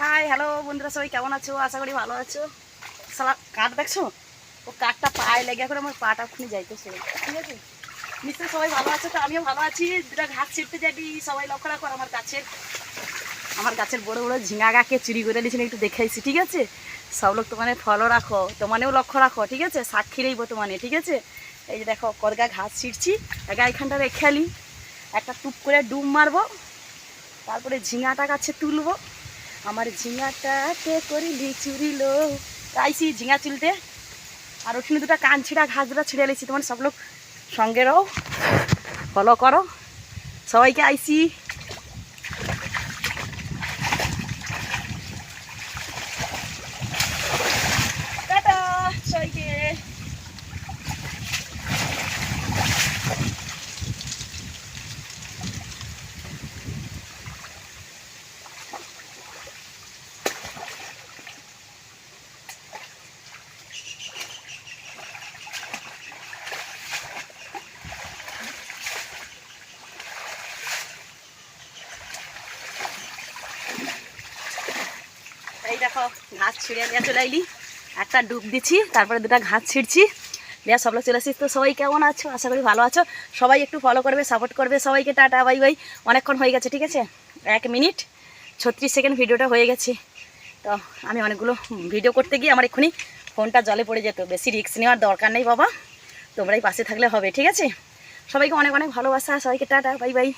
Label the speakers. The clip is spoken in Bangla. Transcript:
Speaker 1: হাই হ্যালো বন্ধুরা সবাই কেমন আছো? আশা করি ভালো আছো। সালা কাঠ দেখছ? ও কাঠটা পায়ে লেগে করে আমার পাটা খুলে যাইতেছে ঠিক আছে? নিশ্চয়ই সবাই ভালো আছো তো? আমিও ভালো আছি। দুটা ঘাস ছিটতে যাবি, সবাই লক্ষ্য রাখো আমার গাছের। আমার গাছের বড় বড় ঝিঙা গাকে চুরি করে দিয়েছেন, একটু দেখাইছি ঠিক আছে? সব লোক তোমানে ফলো রাখো, তোমানেও লক্ষ্য রাখো, ঠিক আছে? সাক্ষী রইব তোমানে, ঠিক আছে? এই যে দেখো কদগা ঘাস ছিটছি একা এখানটা রেখে আলি। একটা টুপ করে ডুব মারবো, তারপরে ঝিঙাটা গাছে তুলবো। আমার ঝিঙাটাতে করিলি চুরিল আইসি ঝিঙা চুলতে আর ওখানে দুটো কান ছিঁড়া ঘাস দুটো ছিঁড়ে লেছি তোমার সব লোক সঙ্গে রও ফলো করো। সবাইকে আইসি টাটা সবাইকে এই দেখো, ঘাস ছিঁড়ে নিয়ে চলে আইলি একটা ডুব দিচ্ছি তারপরে দুটো ঘাস ছিঁড়ছি। দেয়া সব লোক চলে আসিস। তো সবাই কেমন আছো? আশা করি ভালো আছো। সবাই একটু ফলো করবে সাপোর্ট করবে। সবাইকে টাটা বাই বাই অনেকক্ষণ হয়ে গেছে, ঠিক আছে? এক মিনিট ছত্রিশ সেকেন্ড ভিডিওটা হয়ে গেছে। তো আমি অনেকগুলো ভিডিও করতে গিয়ে আমার এক্ষুনি ফোনটা জলে পড়ে যেত। বেশি রিস্ক নেওয়ার দরকার নেই বাবা। তোমরাই পাশে থাকলে হবে, ঠিক আছে? সবাইকে অনেক অনেক ভালোবাসা। সবাইকে টাটা বাই বাই